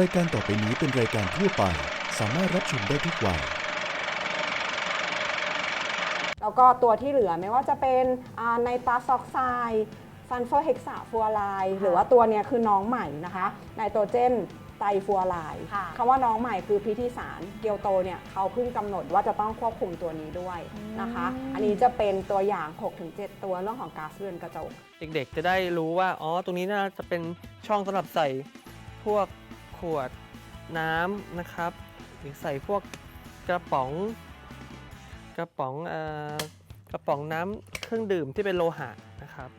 รายการต่อไปนี้เป็นรายการทั่วไป สามารถรับชมได้ทุกวัย แล้วก็ตัวที่เหลือไม่ว่าจะเป็นไนตราซอกไซด์ซันเฟอร์เฮกซาฟัวไลด์หรือว่าตัวเนี้ยคือน้องใหม่นะคะไนโตรเจนไตรฟัวไลด์ค่ะ คำว่าน้องใหม่คือพิธีสารเกียวโตเนี่ยเขาเพิ่งกำหนดว่าจะต้องควบคุมตัวนี้ด้วยนะคะ อันนี้จะเป็นตัวอย่าง 6-7 ตัวเรื่องของก๊าซเรือนกระจก เด็กๆ จะได้รู้ว่า อ๋อ ตรงนี้น่าจะเป็นช่องสำหรับใส่พวกข วดน้ำนะครับ หรือใส่พวกกระป๋อง กระป๋องอกระป๋องน้ำเครื่องดื่มที่เป็นโลหะนะครับ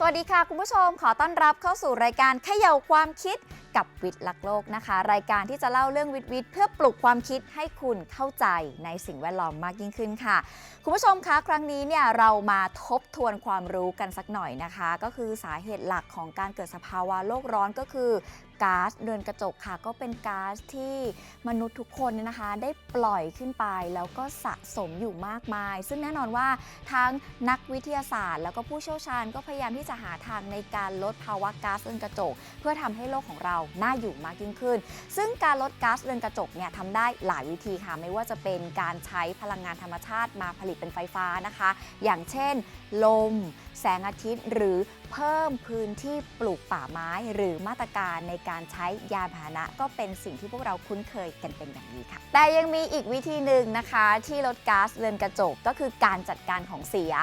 สวัสดีค่ะ คุณผู้ชมขอต้อนรับเข้าสู่รายการเขย่าความคิดกับวิทย์ลักโลกนะคะ รายการที่จะเล่าเรื่องวิทย์วิทย์เพื่อปลุกความคิดให้คุณเข้าใจในสิ่งแวดล้อมมากยิ่งขึ้นค่ะ คุณผู้ชมคะครั้งนี้เนี่ยเรามาทบทวนความรู้กันสักหน่อยนะคะ ก็คือสาเหตุหลักของการเกิดสภาวะโลกร้อนก็คือ ก๊าซเรือนกระจกค่ะ ก็เป็นก๊าซที่มนุษย์ทุกคนเนี่ยนะคะ ได้ปล่อยขึ้นไปแล้วก็สะสมอยู่มากมาย ซึ่งแน่นอนว่าทั้งนักวิทยาศาสตร์ แล้วก็ผู้เชี่ยวชาญก็พยายามที่จะหาทางในการลดภาวะก๊าซเรือนกระจก เพื่อทำให้โลกของเราน่าอยู่มากยิ่งขึ้น ซึ่งการลดก๊าซเรือนกระจกเนี่ยทำได้หลายวิธีค่ะ ไม่ว่าจะเป็นการใช้พลังงานธรรมชาติมาผลิตเป็นไฟฟ้านะคะ อย่างเช่นลม แสงอาทิตย์ หรือเพิ่มพื้นที่ปลูกป่าไม้ หรือมาตรการในการใช้ยานพาหนะ ก็เป็นสิ่งที่พวกเราคุ้นเคยกันเป็นอย่างดีค่ะ แต่ยังมีอีกวิธีหนึ่งนะคะที่ลดก๊าซเรือนกระจกก็คือการจัดการของเสีย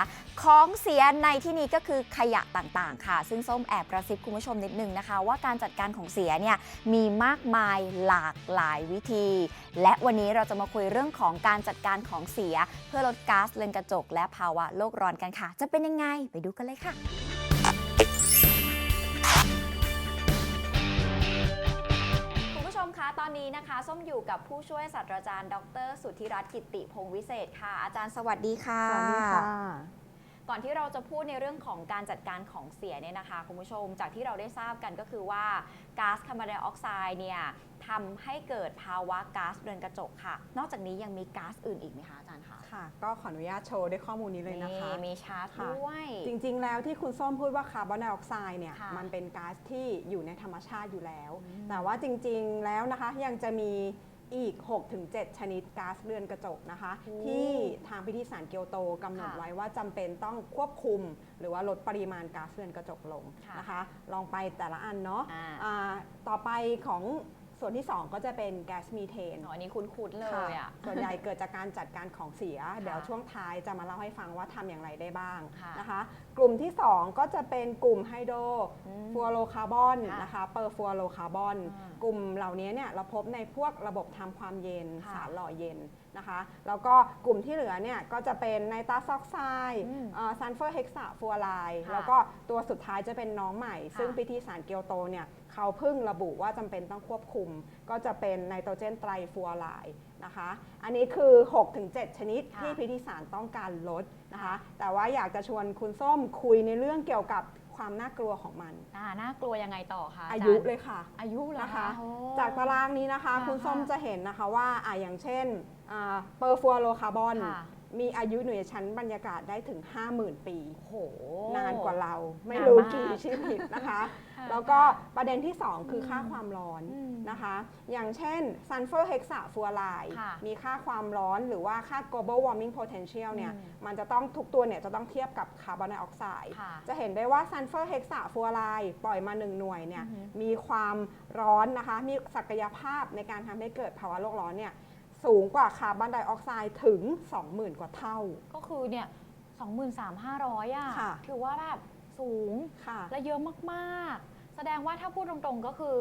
ของเสียในที่นี้ก็คือขยะต่างๆ ค่ะ ซึ่งส้มแอบกระซิบคุณผู้ชมนิดนึงนะคะ ว่าการจัดการของเสียเนี่ยมีมากมายหลากหลายวิธี และวันนี้เราจะมาคุยเรื่องของการจัดการของเสีย เพื่อลดก๊าซเรือนกระจก และภาวะโลกร้อนกันค่ะ จะเป็นยังไงไปดูกันเลยค่ะคุณผู้ชมคะตอนนี้นะคะส้มอยู่กับผู้ช่วยศาสตราจารย์ ดร สุธิรัตน์กิติพงศ์วิเศษค่ะ อาจารย์สวัสดีค่ะ สวัสดีค่ะ ก่อนที่เราจะพูดในเรื่องของการจัดการของเสียเนี่ยนะคะคุณผู้ชม จากที่เราได้ทราบกันก็คือว่าก๊าซคาร์บอนไดออกไซด์เนี่ยทำให้เกิดภาวะก๊าซเรือนกระจกค่ะ นอกจากนี้ยังมีก๊าซอื่นอีกไหมคะอาจารย์คะค่ะ ก็ขออนุญาตโชว์ด้วยข้อมูลนี้เลยนะคะ มีชาร์ตค่ะด้วย จริงๆ แล้วที่คุณส้มพูดว่าคาร์บอนไดออกไซด์เนี่ยค่ะมันเป็นก๊าซที่อยู่ในธรรมชาติอยู่แล้วอืมแต่ว่าจริงๆ แล้วนะคะยังจะมี อีก 6-7 ชนิดก๊าซเรือนกระจกนะคะโอ้ที่ทางพิธีสารเกียวโตกำหนดค่ะไว้ว่าจำเป็นต้องควบคุม หรือว่าลดปริมาณก๊าซเรือนกระจกลงค่ะนะคะ ลองไปแต่ละอันเนาะอ่า อ่าต่อไปของ ส่วนที่ 2 ก็จะเป็นแก๊สมีเทน อ๋ออันนี้คุ้นๆเลยค่ะอะ ส่วนใหญ่เกิดจากการจัดการของเสีย เดี๋ยวช่วงท้ายจะมาเล่าให้ฟังว่าทำอย่างไรได้บ้างค่ะนะคะ กลุ่มที่ 2 ก็จะเป็นกลุ่มไฮโดรอืมฟัวโรคาร์บอนค่ะนะคะเปอร์ฟัวโรคาร์บอน อ่าก ลุ่มเหล่านี้เนี่ยเราพบในพวกระบบทำความเย็นค่ะสารหล่อเย็นนะคะ แล้วก็กลุ่มที่เหลือเนี่ยก็จะเป็นไนตรัสออกไซด์อืมซันเฟอร์เฮกซาฟัวไลด์ค่ะแล้วก็ตัวสุดท้ายจะเป็นน้องใหม่ค่ะซึ่งพิธีสารเกียวโตเนี่ย เขาเพิ่งระบุว่าจำเป็นต้องควบคุม ก็จะเป็นไนโตรเจนไตรฟัวไลด์นะคะ อันนี้คือ 6-7 ชนิดค่ะ ที่พิธีสารต้องการลดนะคะ แต่ว่าอยากจะชวนคุณส้มคุยในเรื่องเกี่ยวกับความน่ากลัวของมัน อ่าน่ากลัวยังไงต่อคะจรอายุเลยค่ะ อายุเหรอนะคะ โอ้ จากตารางนี้นะคะค่ะคุณส้มค่ะจะเห็นนะคะว่าอะอย่างเช่นเปอร์ฟัวโรคาร์บอน ค่ะ มีอายุอยู่ในชั้นบรรยากาศได้ถึง 50,000 ปี โอ้โห นานกว่าเรา ไม่นานรู้มากกี่ชีวิตนะคะค่ะแล้วก็ประเด็นที่ 2 คือค่าความร้อนอืมนะคะ อย่างเช่นซันเฟอร์เฮกซาฟัวไลด์ค่ะมีค่าความร้อนหรือว่าค่า global warming potential เนี่ยอืมมันจะต้องทุกตัวเนี่ยจะต้องเทียบกับคาร์บอนไดออกไซด์ค่ะจะเห็นได้ว่าซันเฟอร์เฮกซาฟัวไลด์ปล่อยมา 1 หน่วยเนี่ยอือหือ มีความร้อนนะคะ มีศักยภาพในการทำให้เกิดภาวะโลกร้อนเนี่ย สูงกว่าคาร์บอนไดออกไซด์ถึง 20,000 กว่าเท่า ก็คือเนี่ย23,500อะ ค่ะ ถือว่าแบบสูง ค่ะ และเยอะมาก ๆ แสดงว่าถ้าพูดตรงๆก็คือ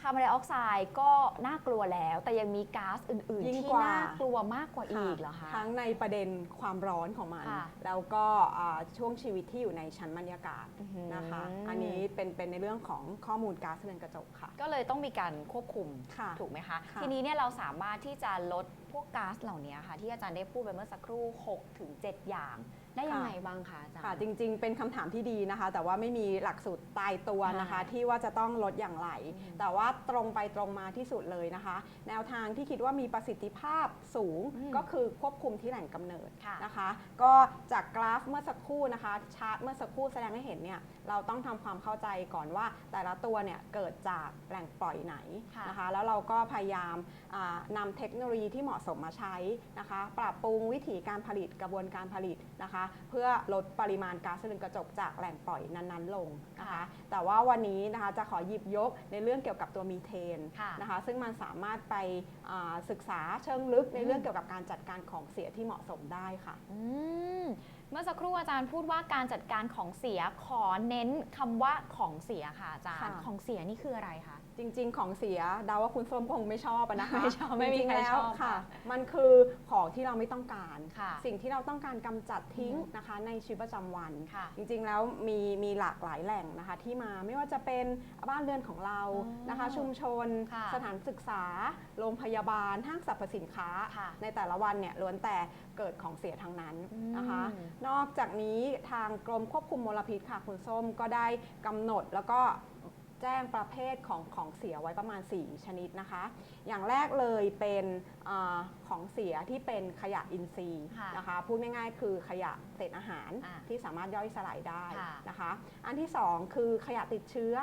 คาร์บอนไดออกไซด์ก็น่ากลัวแล้ว แต่ยังมีก๊าซอื่นยิ่ๆงที่กว่า น่ากลัวมากกว่าอีกเหรอคะ ทั้งในประเด็นความร้อนของมัน ค่ะแล้วก็อ่าช่วงชีวิตที่อยู่ในชั้นบรรยากาศอื้อหือ นะคะ อันนี้เป็นเป็นในเรื่องของข้อมูลก๊าซเรือนกระจกค่ะ ก็เลยต้องมีการควบคุม ค่ะ ถูกไหมคะ ค่ะ ทีนี้เนี่ยเราสามารถที่จะลดพวกก๊าซเหล่านี้ค่ะ ที่อาจารย์ได้พูดไปเมื่อสักครู่6ถึง7อย่าง ได้ยังไงบ้างคะอาจารย์ ค่ะจริงๆ เป็นคำถามที่ดีนะคะ แต่ว่าไม่มีหลักสูตรตายตัวนะคะ ค่ะที่ว่าจะต้องลดอย่างไรอืมแต่ว่าตรงไปตรงมาที่สุดเลยนะคะ แนวทางที่คิดว่ามีประสิทธิภาพสูงอืมก็คือควบคุมที่แหล่งกำเนิดค่ะนะคะ ก็จากกราฟเมื่อสักครู่นะคะชาร์ตเมื่อสักครู่แสดงให้เห็นเนี่ย เราต้องทำความเข้าใจก่อนว่า แต่ละตัวเนี่ยเกิดจากแหล่งปล่อยไหนค่ะนะคะ แล้วเราก็พยายามอ่านำเทคโนโลยีที่เหมาะสมมาใช้นะคะ ปรับปรุงวิธีการผลิตกระบวนการผลิตนะคะ เพื่อลดปริมาณก๊าซเรือนกระจกจากแหล่งปล่อยนั้นๆ ลงนะคะค่ะแต่ว่าวันนี้นะคะจะขอหยิบยกในเรื่องเกี่ยวกับตัวมีเทนค่ะนะคะ ซึ่งมันสามารถไปอ่าศึกษาเชิงลึกในเรื่องเกี่ยวกับการจัดการของเสียที่เหมาะสมได้ค่ะ อืมเมื่อสักครู่อาจารย์พูดว่าการจัดการของเสียขอเน้นคำว่าของเสียค่ะอาจารย์ ค่ะ ของเสียนี่คืออะไรคะ จริง ๆ ของเสียเดาว่าคุณส้มคงไม่ชอบอะนะคะไม่ชอบไม่มีจริงๆใครแล้วชอบค่ะค่ะ มันคือของที่เราไม่ต้องการ ค่ะสิ่งที่เราต้องการกำจัดทิ้งอือฮึนะคะ ในชีวิตประจำวัน ค่ะจริงๆแล้วมีมีหลากหลายแหล่งนะคะ ที่มาไม่ว่าจะเป็นบ้านเรือนของเราอ๋อนะคะ ชุมชน ค่ะสถานศึกษา โรงพยาบาลห้างสรรพสินค้า ค่ะในแต่ละวันเนี่ยล้วนแต่เกิดของเสียทางนั้นนะคะ อืม นอกจากนี้ทางกรมควบคุมมลพิษค่ะคุณส้มก็ได้กำหนดแล้วก็ แจ้งประเภทของของเสียไว้ประมาณ 4 ชนิดนะคะ อย่างแรกเลยเป็นอาของเสียที่เป็นขยะอินทรีย์ค่ะนะคะ พูดง่ายๆ คือขยะเศษอาหารอ่าที่สามารถย่อยสลายได้ค่ะนะคะ อันที่ 2 คือขยะติดเชื้อ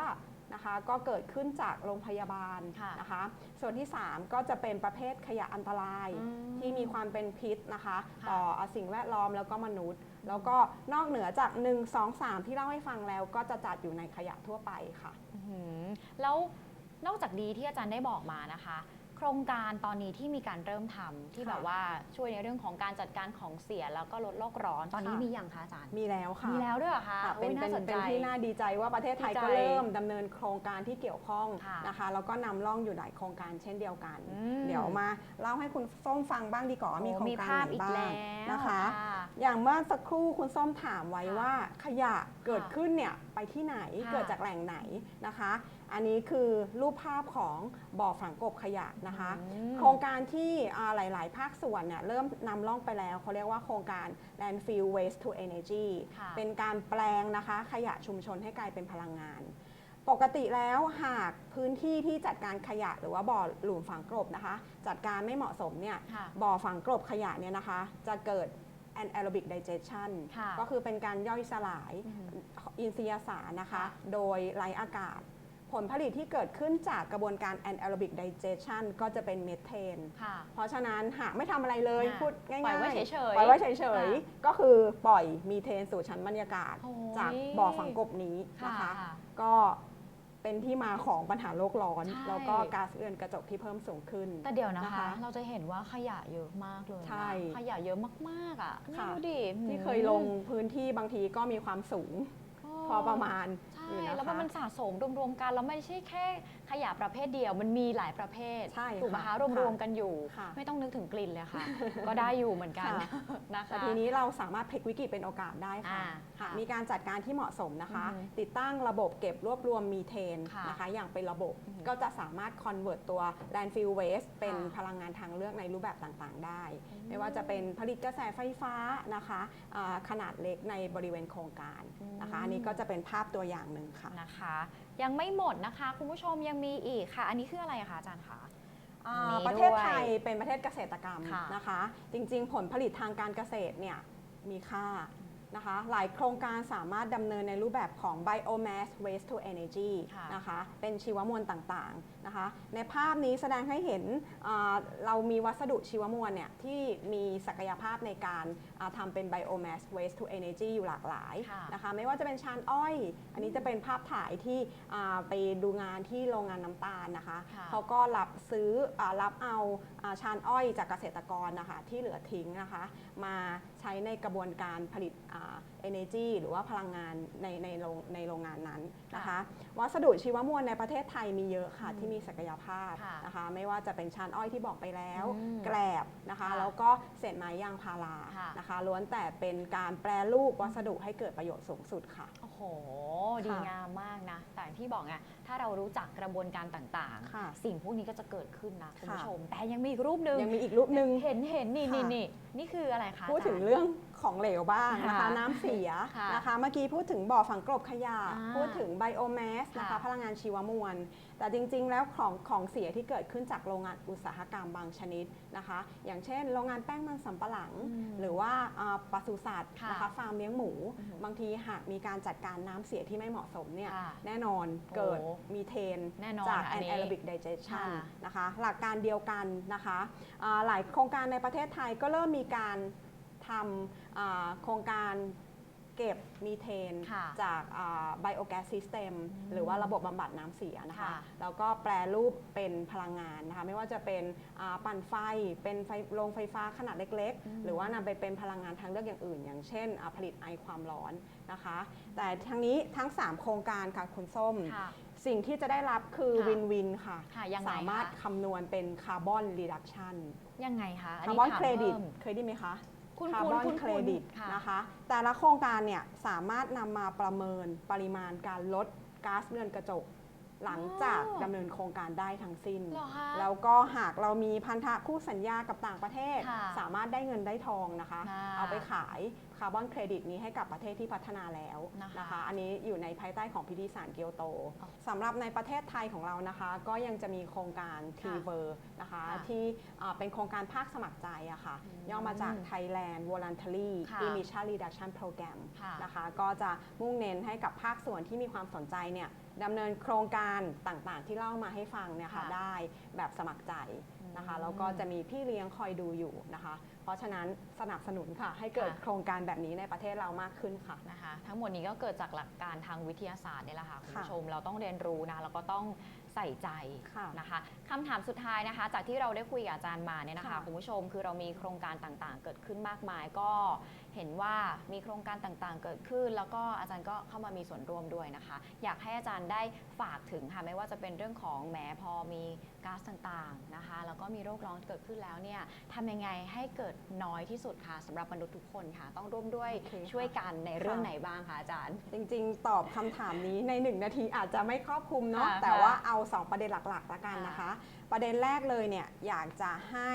นะคะก็เกิดขึ้นจากโรงพยาบาลค่ะนะคะ ส่วนที่ 3 ก็จะเป็นประเภทขยะอันตรายอืมที่มีความเป็นพิษนะคะค่ะต่อสิ่งแวดล้อมแล้วก็มนุษย์ แล้วก็นอกเหนือจาก 1 2 3 ที่เล่าให้ฟังแล้วก็จะจัดอยู่ในขยะทั่วไปค่ะอื้อหือแล้วนอกจากดีที่อาจารย์ได้บอกมานะคะโค รงการตอนนี้ที่มีการเริ่มทำที่ค่ะ แบบว่าช่วยในเรื่องของการจัดการของเสียแล้วก็ลดโลกร้อนตอนนี้ค่ะมียังคะอาจารย์มีแล้วค่ะมีแล้วด้วยเหรอคะค่ะเป็นโอ้ยเป็นน่าสนเป็ใจ นที่น่าดีใจว่าประเทศไทยดีใจก็เริ่มดำเนินโครงการที่เกี่ยวข้องค่ะนะคะแล้วก็นำร่องอยู่หลายโครงการเช่นเดียวกัน อืม เดี๋ยวมาเล่าให้คุณส้มฟังบ้างดีกว่าว่ามีโครงมีการภาพไหนอีกบ้างแล้วนะคะ ค่ะ อย่างเมื่อสักครู่คุณส้มถามไว้ค่ะว่าขยะเกิดค่ะขึ้นเนี่ยไปที่ไหนค่ะเกิดจากแหล่งไหนนะคะ อันนี้คือรูปภาพของบ่อฝังกบขยะนะคะอืมโครงการที่อ่าหลาย ๆ ภาคส่วนเนี่ยเริ่มนำร่องไปแล้วเขาเรียกว่าโครงการ landfill waste to energy ค่ะเป็นการแปลงนะคะขยะชุมชนให้กลายเป็นพลังงาน ปกติแล้วหากพื้นที่ที่จัดการขยะหรือว่าบ่อหลุมฝังกลบนะคะ จัดการไม่เหมาะสมเนี่ยค่ะบ่อฝังกลบขยะเนี่ยนะคะ จะเกิด anaerobic digestion ค่ะก็คือเป็นการย่อยสลายอือหืออินทรียสารนะคะค่ะโดยไร้อากาศ ผลผลิตที่เกิดขึ้นจากกระบวนการ anaerobic digestion ก็จะเป็นเมทเทน ค่ะ เพราะฉะนั้นหากไม่ทำอะไรเลยค่ะพูดง่ายๆปล่อยไว้เฉยๆปล่อยไว้เฉยค่ะๆก็คือปล่อยมีเทนสู่ชั้นบรรยากาศ โอ้ย จากบ่อฝังกบนี้นะคะค่ะก็เป็นที่มาของปัญหาโลกร้อน ใช่ แล้วก็ก๊าซเรือนกระจกที่เพิ่มสูงขึ้น แต่เดี๋ยวนะคะ นะคะเราจะเห็นว่าขยะเยอะมากเลยนะใช่ขยะเยอะมากๆอะนี่ค่ะ ดูดิที่เคยลงพื้นที่บางทีก็มีความสูง พอประมาณใช่อยู่นะคะแล้วมันสะสมรวมๆกันแล้วไม่ใช่แค่ขยะประเภทเดียวมันมีหลายประเภทใช่ถูกไหมค่ะคะรวมๆกันอยู่ ค่ะ ไม่ต้องนึกถึงกลิ่นเลยค่ะ ก็ได้อยู่เหมือนกันค่ะนะคะ แต่ทีนี้เราสามารถพลิกวิกฤตเป็นโอกาสได้ค่ะอ่าหากค่ะมีการจัดการที่เหมาะสมนะคะ อือฮึติดตั้งระบบเก็บรวบรวมมีเทนค่ะนะคะ อย่างเป็นระบบอือฮึก็จะสามารถ convert ตัว landfill waste เป็นค่ะพลังงานทางเลือกในรูปแบบต่างๆ ได้ อืม ไม่ว่าจะเป็นผลิตกระแสไฟฟ้านะคะอ่าขนาดเล็กในบริเวณโครงการนะคะอืมอันนี้ก็จะเป็นภาพตัวอย่างหนึ่งค่ะ นะคะ ยังไม่หมดนะคะ คุณผู้ชมยังมีอีกค่ะ อันนี้คืออะไรคะอาจารย์คะ อ่ามีประเทศด้วยไทยเป็นประเทศเกษตรกรรมค่ะ นะคะ จริงๆ ผลผลิตทางการเกษตรเนี่ยมีค่า นะคะหลายโครงการสามารถดำเนินในรูปแบบของ biomass waste to energy ค่ะนะคะเป็นชีวมวลต่างๆนะคะในภาพนี้แสดงให้เห็นอ่าเรามีวัสดุชีวมวลเนี่ยที่มีศักยภาพในการอ่าทำเป็น biomass waste to energy อยู่หลากหลายค่ะนะคะไม่ว่าจะเป็นชานอ้อย อันนี้จะเป็นภาพถ่ายที่อ่าไปดูงานที่โรงงานน้ำตาลนะคะค่ะเขาก็รับซื้ออารับเอาอาชานอ้อยจากเกษตรกรนะคะที่เหลือทิ้งนะคะมาใช้ในกระบวนการผลิตอ่า energy หรือว่าพลังงานในในโรงในโรงงานนั้นนะคะ วัสดุชีวมวลในประเทศไทยมีเยอะค่ะอืมที่มีศักยภาพค่ะนะคะ ไม่ว่าจะเป็นชานอ้อยที่บอกไปแล้วอืมแกลบนะคะค่ะแล้วก็เศษไม้ยางพาราค่ะนะคะล้วนแต่เป็นการแปรรูปวัสดุให้เกิดประโยชน์สูงสุดค่ะโอ้โหดีค่ะงามมากนะแต่อย่างที่บอกไงถ้าเรารู้จักกระบวนการต่างค่ะๆสิ่งพวกนี้ก็จะเกิดขึ้นนะคุณผู้ค่ะชม แต่ยังมีอีกรูปหนึ่งยังมีอีกรูปหนึ่งเห็นเห็นนี่นี่ค่ะนี่นี่คืออะไรคะพูดถึงาจารย์เรื่อง ของเหลวบ้างนะคะค่ะน้ำเสียค่ะนะคะ เมื่อกี้พูดถึงบ่อฝังกลบขยะ อ่าพูดถึงไบโอแมสนะคะ ค่ะ พลังงานชีวมวล แต่จริงๆ แล้วของของเสียที่เกิดขึ้นจากโรงงานอุตสาหกรรมบางชนิดนะคะ อย่างเช่น โรงงานแป้งมันสำปะหลัง อืมหรือว่าอ่าปศุสัตว์ค่ะนะคะฟาร์มเลี้ยงหมู อือหือบางทีหากมีการจัดการน้ำเสียที่ไม่เหมาะสมเนี่ยค่ะแน่นอนเกิดโอ้มีเทนแน่นอนจาก ค่ะอันนี้ anaerobic digestion ค่ะนะคะหลักการเดียวกันนะคะอ่าหลายโครงการในประเทศไทยก็เริ่มมีการ ทำอ่าโครงการเก็บมีเทนค่ะจากไบโอแกสซิสเต็มอืมหรือว่าระบบบำบัดน้ำเสียนะคะค่ะแล้วก็แปรรูปเป็นพลังงานนะคะ ไม่ว่าจะเป็นอ่าปั่นไฟ เป็นไฟโรงไฟฟ้าขนาดเล็กอืมๆหรือว่านำไปเป็นพลังงานทางเลือกอย่างอื่น อย่างเช่นอ่าผลิตไอความร้อนนะคะ แต่ทั้งนี้ทั้ง 3 โครงการค่ะคุณส้มค่ะสิ่งที่จะได้รับคือค่ะวินวินค่ะค่ะยังไงสามารถคะคำนวณเป็นคาร์บอนรีดักชันยังไงคะคาร์บอนถมเครดิตพิ่มเคยได้ไหมคะ คุณคาร์คุณบอนคุณเครดิตค่ะนะคะ แต่ละโครงการเนี่ยสามารถนำมาประเมินปริมาณการลดก๊าซเรือนกระจก หลังจากดำเนินโครงการได้ทั้งสิ้น เหรอคะแล้วก็หากเรามีพันธะคู่สัญญากับต่างประเทศ ค่ะสามารถได้เงินได้ทองนะคะ ค่ะ เอาไปขายคาร์บอนเครดิตนี้ให้กับประเทศที่พัฒนาแล้วนะคะนะคะ อันนี้อยู่ในภายใต้ของพิธีสารเกียวโตอ๋อสำหรับในประเทศไทยของเรานะคะ ก็ยังจะมีโครงการ t ค่ะ v e r นะคะค่ะที่อ่าเป็นโครงการภาคสมัครใจอะค่ะอืมย่อมาจาก Thailand Voluntary ค่ะ Emission Reduction Program ค่ะนะคะก็จะมุ่งเน้นให้กับภาคส่วนที่มีความสนใจเนี่ยดำเนินโครงการต่างๆ ที่เล่ามาให้ฟังเนี่ยค่ะค่ะได้แบบสมัครใจ นะคะอืมแล้วก็จะมีพี่เลี้ยงคอยดูอยู่นะคะ เพราะฉะนั้นสนับสนุนค่ะ ให้เกิดค่ะ โครงการแบบนี้ในประเทศเรามากขึ้นค่ะ นะคะทั้งหมดนี้ก็เกิดจากหลักการทางวิทยาศาสตร์เนี่ยแหละค่ะคุณค่ะผู้ชมเราต้องเรียนรู้นะแล้วก็ต้อง ใส่ใจค่ะนะคะคำถามสุดท้ายนะคะ จากที่เราได้คุยกับอาจารย์มาเนี่ยนะคะค่ะคุณผู้ชมคือเรามีโครงการต่างๆ เกิดขึ้นมากมายก็เห็นว่ามีโครงการต่างๆ เกิดขึ้น แล้วก็อาจารย์ก็เข้ามามีส่วนร่วมด้วยนะคะ อยากให้อาจารย์ได้ฝากถึงค่ะไม่ว่าจะเป็นเรื่องของแหมพอมีก๊าซต่างๆนะคะ แล้วก็มีโรคร้อนเกิดขึ้นแล้วเนี่ยทำยังไงให้เกิดน้อยที่สุดค่ะสำหรับมนุษย์ทุกคนค่ะ ต้องร่วมด้วยโอเคค่ะช่วยกันในเรื่องค่ะไหนบ้างคะอาจารย์ จริง ๆ ตอบคำถามนี้ใน 1 นาทีอาจจะไม่ครอบคลุมเนาะค่ะแต่ว่าเอา2 ประเด็นหลักๆละกันค่ะนะคะ ประเด็นแรกเลยเนี่ยอยากจะให้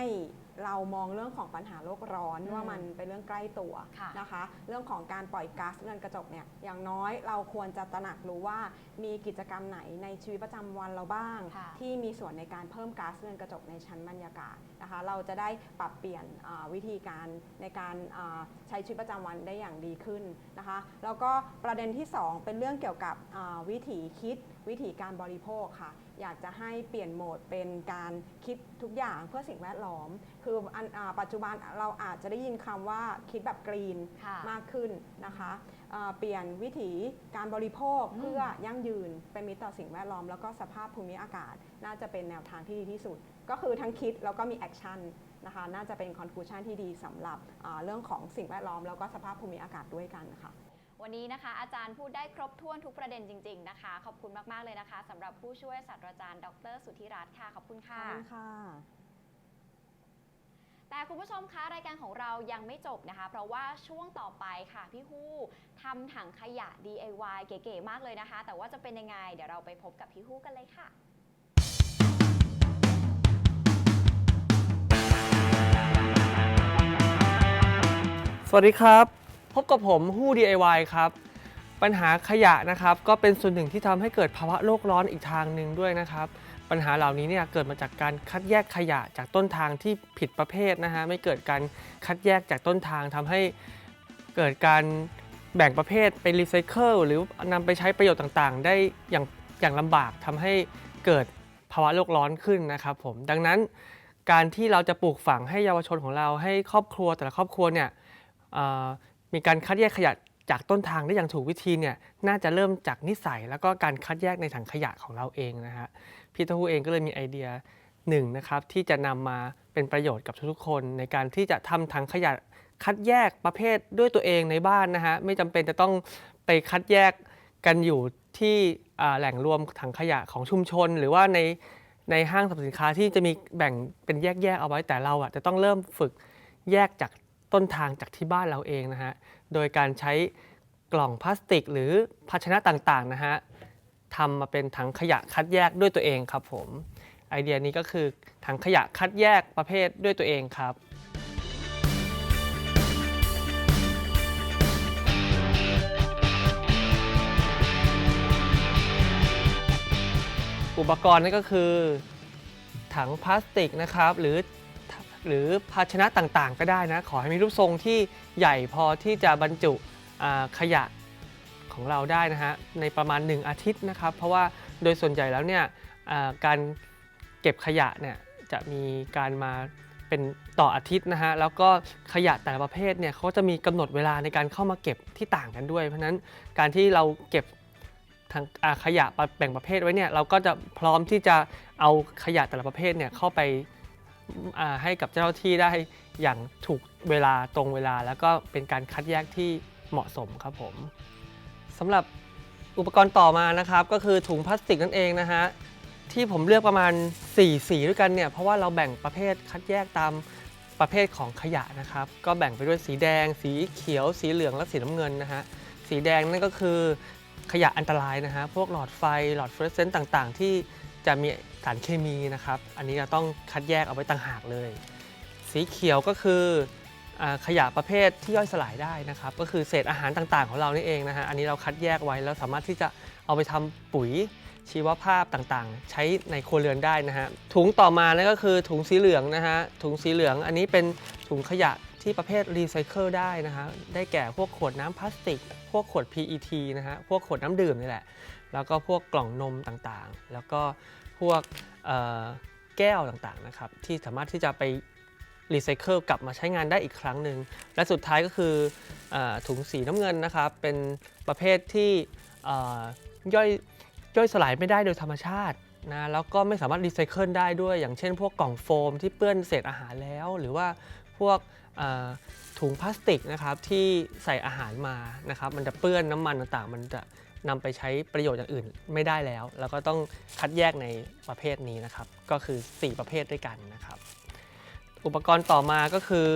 เรามองเรื่องของปัญหาโลกร้อนอืมว่ามันเป็นเรื่องใกล้ตัวค่ะ นะคะ เรื่องของการปล่อยก๊าซเรือนกระจกเนี่ยอย่างน้อยเราควรจะตระหนักรู้ว่ามีกิจกรรมไหนในชีวิตประจำวันเราบ้าง ค่ะที่มีส่วนในการเพิ่มก๊าซเรือนกระจกในชั้นบรรยากาศนะคะ เราจะได้ปรับเปลี่ยนอ่าวิธีการในการอ่าใช้ชีวิตประจำวันได้อย่างดีขึ้นนะคะ แล้วก็ประเด็นที่2เป็นเรื่องเกี่ยวกับอ่าวิถีคิด วิถีการบริโภคค่ะ อยากจะให้เปลี่ยนโหมดเป็นการคิดทุกอย่างเพื่อสิ่งแวดล้อม คืออันอ่าปัจจุบันเราอาจจะได้ยินคำว่าคิดแบบกรีนค่ะมากขึ้นนะคะอ่าเปลี่ยนวิถีการบริโภคอืมเพื่อยั่งยืนเป็นมิตรต่อสิ่งแวดล้อม แล้วก็สภาพภูมิอากาศ น่าจะเป็นแนวทางที่ดีที่สุด ก็คือทั้งคิดแล้วก็มีแอคชั่นนะคะน่าจะเป็นคอนคลูชันที่ดีสำหรับอ่าเรื่องของสิ่งแวดล้อม แล้วก็สภาพภูมิอากาศด้วยกันค่ะ วันนี้นะคะ อาจารย์พูดได้ครบถ้วนทุกประเด็นจริง ๆ นะคะ ขอบคุณมากๆเลยนะคะสำหรับผู้ช่วยศาสตราจารย์ดร สุทธิรัตน์ค่ะขอบคุณขอค่ะบคุณค่ะ แต่คุณผู้ชมคะรายการของเรายังไม่จบนะคะ เพราะว่าช่วงต่อไปค่ะ พี่ฮู้ทำถังขยะ DIY เก๋ๆมากเลยนะคะ แต่ว่าจะเป็นยังไง เดี๋ยวเราไปพบกับพี่ฮู้กันเลยค่ะสวัสดีครับ พบกับผมฮู้ DIY ครับ ปัญหาขยะนะครับ ก็เป็นส่วนหนึ่งที่ทำให้เกิดภาวะโลกร้อนอีกทางหนึ่งด้วยนะครับ ปัญหาเหล่านี้เนี่ยเกิดมาจากการคัดแยกขยะจากต้นทางที่ผิดประเภทนะฮะไม่เกิดการคัดแยกจากต้นทางทำให้เกิดการแบ่งประเภทไปรีไซเคิลหรือนำไปใช้ประโยชน์ต่างๆ ได้อย่างอย่างลำบากทำให้เกิดภาวะโลกร้อนขึ้นนะครับผมดังนั้นการที่เราจะปลูกฝังให้เยาวชนของเราให้ครอบครัวแต่ละครอบครัวเนี่ย มีการคัดแยกขยะจากต้นทางได้อย่างถูกวิธีเนี่ยน่าจะเริ่มจากนิสัย แล้วก็การคัดแยกในถังขยะของเราเองนะฮะพี่เต้าหู้เองก็เลยมีไอเดียหนึ่งนะครับที่จะนำมาเป็นประโยชน์กับทุกๆคน ในการที่จะทำถังขยะคัดแยกประเภทด้วยตัวเองในบ้านนะฮะไม่จำเป็นจะต้องไปคัดแยกกันอยู่ที่แหล่งรวมถังขยะของชุมชน หรือว่าในในห้างสรรพสินค้าที่จะมีแบ่งเป็นแยกๆเอาไว้แต่เราอะจะต้องเริ่มฝึกแยกจาก ต้นทางจากที่บ้านเราเองนะฮะ โดยการใช้กล่องพลาสติกหรือภาชนะต่างๆนะฮะทำมาเป็นถังขยะคัดแยกด้วยตัวเองครับผม ไอเดียนี้ก็คือถังขยะคัดแยกประเภทด้วยตัวเองครับอุปกรณ์นั่นก็คือ ถังพลาสติกนะครับ หรือ หรือภาชนะต่างๆ ก็ได้นะ ขอให้มีรูปทรงที่ใหญ่พอที่จะบรรจุขยะของเราได้นะฮะในประมาณ 1 อาทิตย์นะครับ เพราะว่าโดยส่วนใหญ่แล้วเนี่ยการเก็บขยะเนี่ยจะมีการมาเป็นต่ออาทิตย์นะฮะแล้วก็ขยะแต่ละประเภทเนี่ยเขาจะมีกำหนดเวลาในการเข้ามาเก็บที่ต่างกันด้วย เพราะฉะนั้นการที่เราเก็บทางขยะแบ่งประเภทไว้เนี่ยเราก็จะพร้อมที่จะเอาขยะแต่ละประเภทเนี่ยเข้าไป ให้กับเจ้าที่ได้อย่างถูกเวลาตรงเวลา แล้วก็เป็นการคัดแยกที่เหมาะสมครับผมสำหรับอุปกรณ์ต่อมานะครับ ก็คือถุงพลาสติกนั่นเองนะฮะที่ผมเลือกประมาณ 4 สีด้วยกันเนี่ยเพราะว่าเราแบ่งประเภทคัดแยกตามประเภทของขยะนะครับ ก็แบ่งไปด้วยสีแดง สีเขียว สีเหลืองและสีน้ำเงินนะฮะสีแดงนั่นก็คือขยะอันตรายนะฮะพวกหลอดไฟหลอดฟลูออเรสเซนต์ต่างๆ ที่จะมี สารเคมีนะครับ อันนี้เราต้องคัดแยกเอาไว้ต่างหากเลย สีเขียวก็คืออขยะประเภทที่ย่อยสลายได้นะครับ ก็คือเศษอาหารต่างๆ ของเรานี่เองนะฮะอันนี้เราคัดแยกไว้แล้วสามารถที่จะเอาไปทำปุ๋ยชีวภาพต่างๆ ใช้ในครัวเรือนได้นะฮะถุงต่อมานั่นก็คือถุงสีเหลืองนะฮะถุงสีเหลืองอันนี้เป็นถุงขยะที่ประเภทรีไซเคิลได้นะฮะได้แก่พวกขวดน้ำพลาสติก พวกขวด PET นะฮะพวกขวดน้ำดื่มนี่แหละ แล้วก็พวกกล่องนมต่างๆ แล้วก็ พวกแก้วต่างๆนะครับที่สามารถที่จะไปรีไซเคิลกลับมาใช้งานได้อีกครั้งหนึ่งและสุดท้ายก็คืออถุงสีน้ำเงินนะครับเป็นประเภทที่ย่อยย่อยสลายไม่ได้โดยธรรมชาตินะแล้วก็ไม่สามารถรีไซเคิลได้ด้วย อย่างเช่น พวกกล่องโฟมที่เปื้อนเศษอาหารแล้ว หรือว่าพวกถุงพลาสติกนะครับที่ใส่อาหารมานะครับมันจะเปื้อนน้ำมันต่างๆ มันจะ นำไปใช้ประโยชน์อย่างอื่นไม่ได้แล้ว แล้วก็ต้องคัดแยกในประเภทนี้นะครับ ก็คือ 4 ประเภทด้วยกันนะครับ อุปกรณ์ต่อมาก็คือ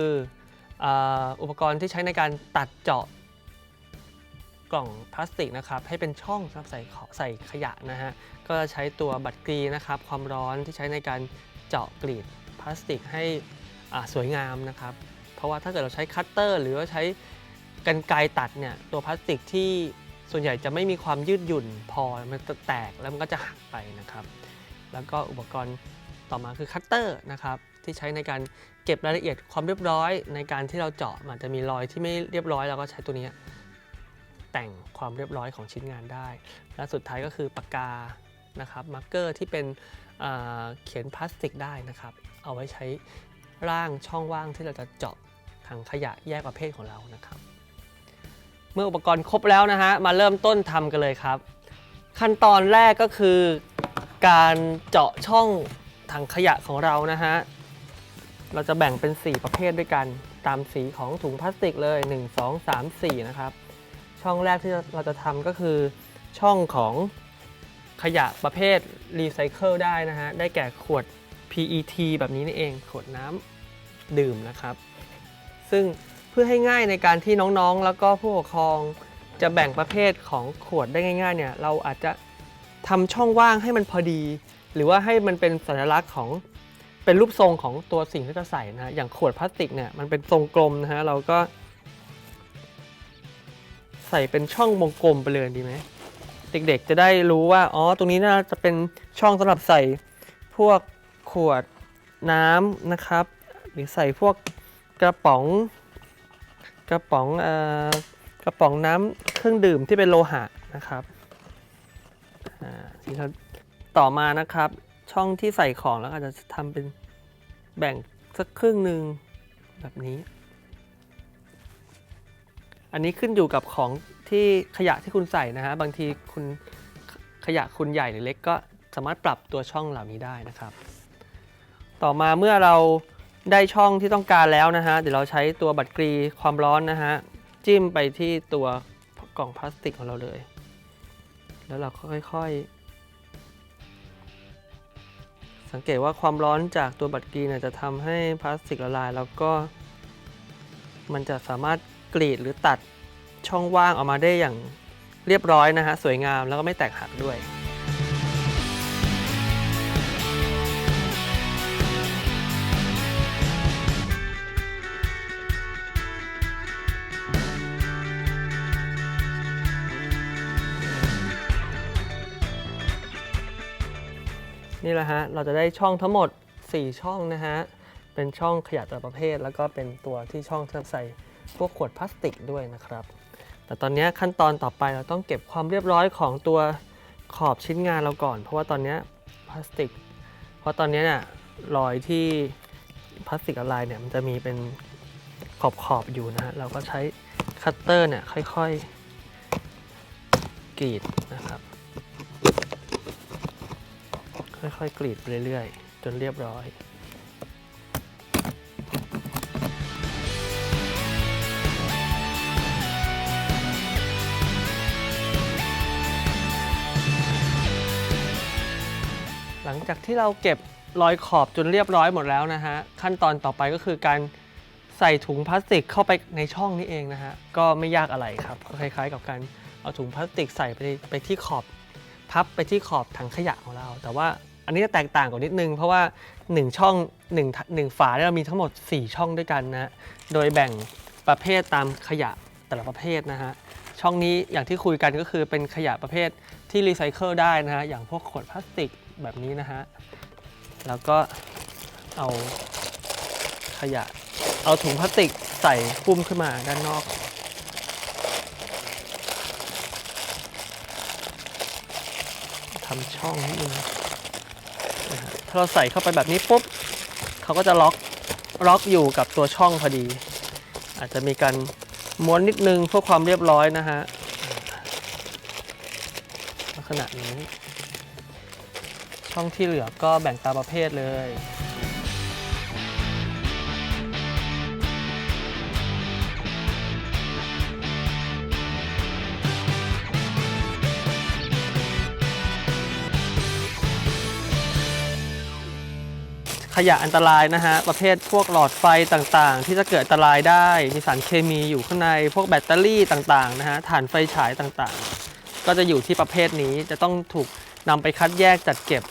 อุปกรณ์ที่ใช้ในการตัดเจาะกล่องพลาสติกนะครับให้เป็นช่องสำหรับใส่ใส่ขยะนะฮะก็จะใช้ตัวบัตรกรีนะครับ ความร้อนที่ใช้ในการเจาะกรีดพลาสติกให้สวยงามนะครับ เพราะว่าถ้าเกิดเราใช้คัตเตอร์ หรือว่าใช้กันไกรตัดเนี่ยตัวพลาสติกที่ ส่วนใหญ่จะไม่มีความยืดหยุ่นพอมันจะแตกแล้วมันก็จะหักไปนะครับ แล้วก็อุปกรณ์ต่อมาคือคัตเตอร์นะครับที่ใช้ในการเก็บรายละเอียดความเรียบร้อย ในการที่เราเจาะมันจะมีรอยที่ไม่เรียบร้อยเราก็ใช้ตัวนี้แต่งความเรียบร้อยของชิ้นงานได้ และสุดท้ายก็คือปากกานะครับมาร์กเกอร์ที่เป็นเขียนพลาสติกได้นะครับ เอาไว้ใช้ร่างช่องว่างที่เราจะเจาะถังขยะแยกประเภทของเรานะครับ เมื่ออุปกรณ์ครบแล้วนะฮะมาเริ่มต้นทำกันเลยครับ ขั้นตอนแรกก็คือ การเจาะช่องถังขยะของเรานะฮะเราจะแบ่งเป็น 4 ประเภทด้วยกันตามสีของถุงพลาสติกเลย 1 2 3 4 นะครับ ช่องแรกที่เราจะทำก็คือช่องของขยะประเภทรีไซเคิลได้นะฮะ ได้แก่ขวด PET แบบนี้นี่เอง ขวดน้ำดื่มนะครับ ซึ่ง พื่อให้ง่ายในการที่น้องๆ แล้วก็ผู้ปกครองจะแบ่งประเภทของขวดได้ง่ายๆเนี่ยเราอาจจะทำช่องว่างให้มันพอดี หรือว่าให้มันเป็นสัญลักษณ์ของเป็นรูปทรงของตัวสิ่งที่จะใส่นะฮะอย่างขวดพลาสติกเนี่ยมันเป็นทรงกลมนะฮะเราก็ ใส่เป็นช่องวงกลมไปเลยดีไหมเด็กๆ จะได้รู้ว่าอ๋อตรงนี้น่าจะเป็นช่องสำหรับใส่พวกขวดน้ำนะครับ หรือใส่พวกกระป๋อง กระป๋องเอ่อกระป๋องน้ำเครื่องดื่มที่เป็นโลหะนะครับต่อมานะครับ ช่องที่ใส่ของแล้วอาจจะทำเป็นแบ่งสักครึ่งหนึ่งแบบนี้ อันนี้ขึ้นอยู่กับของที่ขยะที่คุณใส่นะฮะ บางทีคุณขยะคุณใหญ่หรือเล็กก็สามารถปรับตัวช่องเหล่านี้ได้นะครับ ต่อมาเมื่อเรา ได้ช่องที่ต้องการแล้วนะฮะ เดี๋ยวเราใช้ตัวบัตรกรีความร้อนนะฮะ จิ้มไปที่ตัวกล่องพลาสติกของเราเลย แล้วเราค่อยๆ สังเกตว่าความร้อนจากตัวบัตรกรีเนี่ยจะทำให้พลาสติกละลาย แล้วก็ มันจะสามารถกรีดหรือตัดช่องว่างออกมาได้อย่างเรียบร้อยนะฮะ สวยงามแล้วก็ไม่แตกหักด้วย นี่แหละฮะ เราจะได้ช่องทั้งหมด 4 ช่องนะฮะ เป็นช่องขยะแต่ละประเภท แล้วก็เป็นตัวที่ช่องที่ใส่พวกขวดพลาสติกด้วยนะครับ แต่ตอนนี้ขั้นตอนต่อไปเราต้องเก็บความเรียบร้อยของตัวขอบชิ้นงานเราก่อน เพราะว่าตอนนี้พลาสติก เพราะตอนนี้เนี่ยรอยที่พลาสติกละลายเนี่ยมันจะมีเป็นขอบขอบอยู่นะฮะ เราก็ใช้คัตเตอร์เนี่ยค่อยๆกรีด ค่อยๆ กรีดไปเรื่อยๆ จนเรียบร้อยหลังจากที่เราเก็บรอยขอบจนเรียบร้อยหมดแล้วนะฮะ ขั้นตอนต่อไปก็คือการใส่ถุงพลาสติกเข้าไปในช่องนี้เองนะฮะ ก็ไม่ยากอะไรครับก็คล้ายๆ กับการเอาถุงพลาสติกใส่ไปไปที่ขอบ พับไปที่ขอบถังขยะของเรา แต่ว่า อันนี้จะแตกต่างกว่านิดนึง เพราะว่า 1 ช่อง1ทงฝาเนี่ยเรามีทั้งหมด 4 ช่องด้วยกันนะ โดยแบ่งประเภทตามขยะแต่ละประเภทนะฮะ ช่องนี้อย่างที่คุยกันก็คือเป็นขยะประเภทที่รีไซเคิลได้นะฮะ อย่างพวกขวดพลาสติกแบบนี้นะฮะ แล้วก็เอาขยะ เอาถุงพลาสติกใส่พุ่มขึ้นมาด้านนอกทำช่องนิดนึง เราใส่เข้าไปแบบนี้ปุ๊บเขาก็จะล็อกล็อกอยู่กับตัวช่องพอดี อาจจะมีการม้วนนิดนึงเพื่อความเรียบร้อยนะฮะลักษณะนี้ ช่องที่เหลือก็แบ่งตามประเภทเลย ขยะอันตรายนะฮะ ประเภทพวกหลอดไฟต่างๆ ที่จะเกิดอันตรายได้ มีสารเคมีอยู่ข้างใน พวกแบตเตอรี่ต่างๆนะฮะถ่านไฟฉายต่างๆ ก็จะอยู่ที่ประเภทนี้จะต้องถูกนำไปคัดแยกจัดเก็บ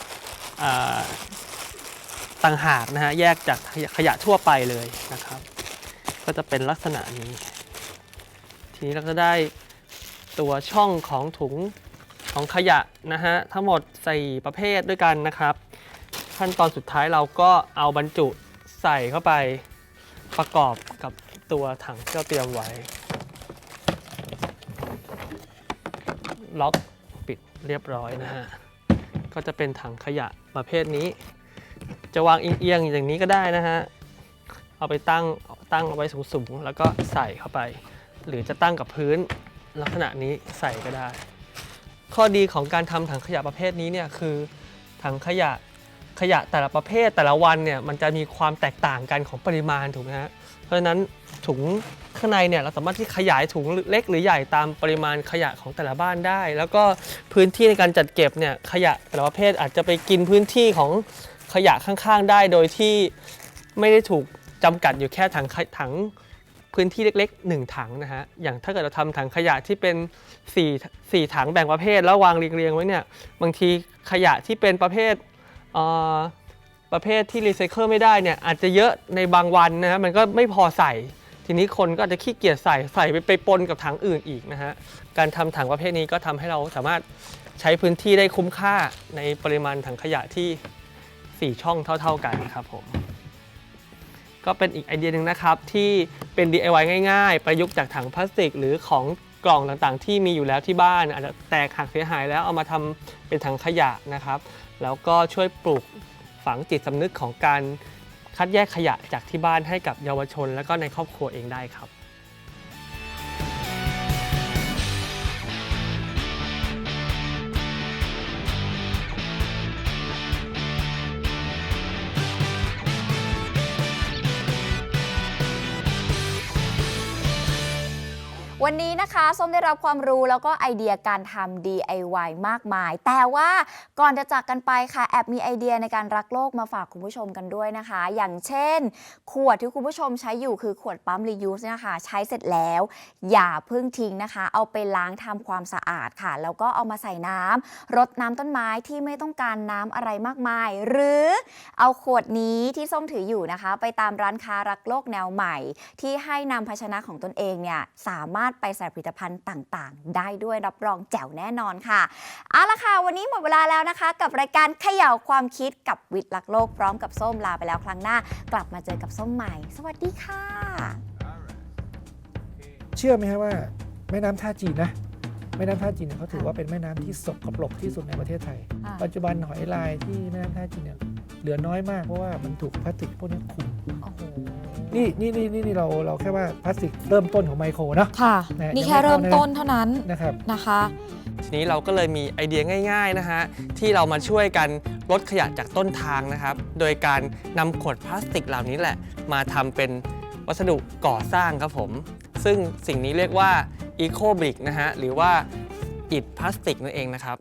ต่างหากนะฮะแยกจากขยะขยะทั่วไปเลยนะครับ ก็จะเป็นลักษณะนี้ ทีนี้เราก็ได้ตัวช่องของถุงของขยะนะฮะทั้งหมด 4 ประเภทด้วยกันนะครับ ขั้นตอนสุดท้ายเราก็เอาบรรจุใส่เข้าไปประกอบกับตัวถังที่เราเตรียมไว้ ล็อกปิดเรียบร้อยนะฮะ ก็จะเป็นถังขยะประเภทนี้ จะวางเอียงๆอย่างนี้ก็ได้นะฮะ เอาไปตั้งตั้งเอาไว้สูงๆ แล้วก็ใส่เข้าไป หรือจะตั้งกับพื้นลักษณะนี้ใส่ก็ได้ ข้อดีของการทำถังขยะประเภทนี้เนี่ยคือถังขยะ ขยะแต่ละประเภทแต่ละวันเนี่ยมันจะมีความแตกต่างกันของปริมาณถูกไหมฮะเพราะฉะนั้นถุงข้างในเนี่ยเราสามารถที่ขยายถุงเล็กหรือใหญ่ตามปริมาณขยะของแต่ละบ้านได้ แล้วก็พื้นที่ในการจัดเก็บเนี่ยขยะแต่ละประเภทอาจจะไปกินพื้นที่ของขยะข้างๆได้โดยที่ไม่ได้ถูกจำกัดอยู่แค่ถังถังพื้นที่เล็กๆ 1 ถังนะฮะ อย่างถ้าเกิดเราทำถังขยะที่เป็น4 4ถังแบ่งประเภทแล้ววางเรียงๆไว้เนี่ย บางทีขยะที่เป็นประเภท ประเภทที่รีไซเคิลไม่ได้เนี่ยอาจจะเยอะในบางวันนะฮะมันก็ไม่พอใส่ ทีนี้คนก็อาจจะขี้เกียจใส่ใส่ไปไปปนกับถังอื่นอีกนะฮะการทำถังประเภทนี้ก็ทำให้เราสามารถใช้พื้นที่ได้คุ้มค่าในปริมาณถังขยะที่ 4 ช่องเท่า ๆกันครับผมก็เป็นอีกไอเดียหนึ่งนะครับที่เป็น DIY ง่าย ๆ ประยุกต์จากถังพลาสติก หรือของกล่องต่างๆ ที่มีอยู่แล้วที่บ้าน อาจจะแตกหักเสียหายแล้วเอามาทำเป็นถังขยะนะครับ แล้วก็ช่วยปลูกฝังจิตสำนึกของการคัดแยกขยะจากที่บ้านให้กับเยาวชน และก็ในครอบครัวเองได้ครับ วันนี้นะคะ ส้มได้รับความรู้แล้วก็ไอเดียการทำ DIY มากมาย แต่ว่าก่อนจะจากกันไปค่ะ แอบมีไอเดียในการรักโลกมาฝากคุณผู้ชมกันด้วยนะคะ อย่างเช่น ขวดที่คุณผู้ชมใช้อยู่คือขวดปั๊มรียูสเนี่ยค่ะใช้เสร็จแล้ว อย่าเพิ่งทิ้งนะคะ เอาไปล้างทำความสะอาดค่ะ แล้วก็เอามาใส่น้ำรดน้ำต้นไม้ที่ไม่ต้องการน้ำอะไรมากมาย หรือเอาขวดนี้ที่ส้มถืออยู่นะคะ ไปตามร้านค้ารักโลกแนวใหม่ ที่ให้นำภาชนะของตนเองเนี่ยสามารถไปใส่ผลิตภัณฑ์ต่างๆ ได้ด้วยรับรองแจ๋วแน่นอนค่ะเอาละค่ะ วันนี้หมดเวลาแล้วนะคะ กับรายการเขย่าความคิดกับวิทย์รักโลกพร้อมกับส้มลาไปแล้วครั้งหน้า กลับมาเจอกับส้มใหม่ สวัสดีค่ะ เชื่อไหมครับว่าแม่น้ำท่าจีนนะแม่น้ำท่าจีนเนี่ยเขาถือว่าเป็นแม่น้ำที่สกปรกที่สุดในประเทศไทย ค่ะ ปัจจุบันหอยลายที่แม่น้ำท่าจีนเนี่ยเหลือน้อยมากเพราะว่ามันถูกพลาสติกพวกนี้คุมโอ้โห นี่นี่นี่นี่นี่เราเราแค่ว่าพลาสติกเริ่มต้นของไมโครเนาะ ค่ะ นะนี่ยังแค่ไม่เริ่มเท่านั้นต้นเท่านั้นนะครับ นะคะ ทีนี้เราก็เลยมีไอเดียง่ายๆนะฮะที่เรามาช่วยกันลดขยะจากต้นทางนะครับ โดยการนำขวดพลาสติกเหล่านี้แหละ มาทำเป็นวัสดุก่อสร้างครับผม ซึ่งสิ่งนี้เรียกว่า Eco Brick นะฮะหรือว่าอิฐพลาสติกนั่นเองนะครับ